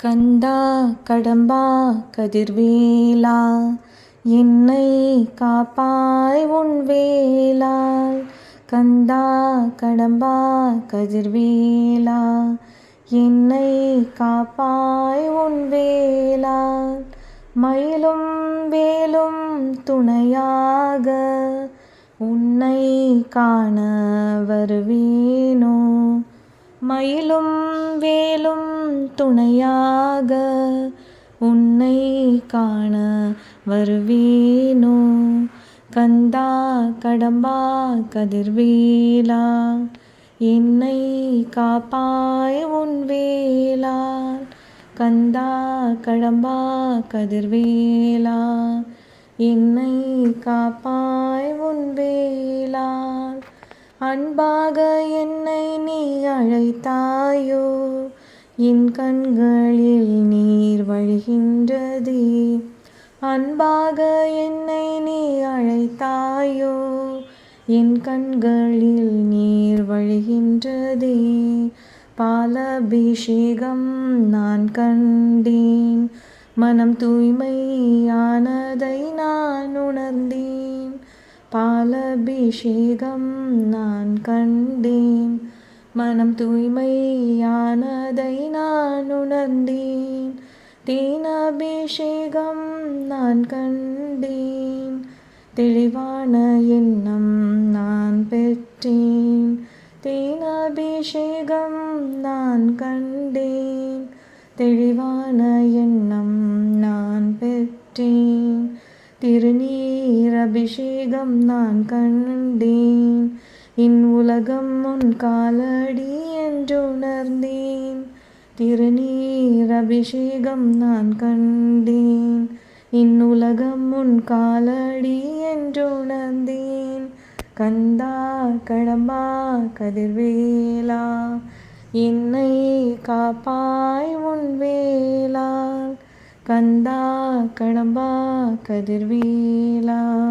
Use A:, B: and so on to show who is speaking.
A: கந்தா கடம்பா கதிர்வேலா என்னை காப்பாய் உன் வேலால் கந்தா கடம்பா கதிர்வேலா என்னை காப்பாய் உன் வேலால் மயிலும் வேலும் துணையாக உன்னை காண வருவேனோ. மயிலும் வேலும் துணையாக உன்னை காண வருவேனோ? கந்தா கடம்பா கதிர்வேலா என்னை காப்பாய் உன் வேலால் கந்தா கடம்பா கதிர்வேலா என்னை காப்பாய் உன் வேலால் அன்பாக என்னை நீ அழைத்தாயோ? என் கண்களில் நீர் வழிகின்றதே. அன்பாக என்னை நீ அழைத்தாயோ என் கண்களில் நீர் வழிகின்றதே. பாலபிஷேகம் நான் கண்டேன் மனம் தூய்மையானதை நான் உணர்ந்தேன். பாலபிஷேகம் நான் கண்டேன் மனம் தூய்மையானதை நான் உணர்ந்தேன். தேனாபிஷேகம் நான் கண்டேன். தெளிவான எண்ணம் நான் பெற்றேன். தேனாபிஷேகம் நான் கண்டேன். தெளிவான எண்ணம் நான் பெற்றேன். திருநீர் அபிஷேகம் நான் கண்டேன். இன் உலகம் உன் காலடி என்றுணர்ந்தேன். திருநீர் அபிஷேகம் நான் கண்டேன். இன் உலகம் உன் காலடி என்றுணர்ந்தேன். கந்தா கடம்பா கதிர்வேலா என்னை காப்பாய் உன் வேலால் கந்தா கடம்பா கதிர்வேலா.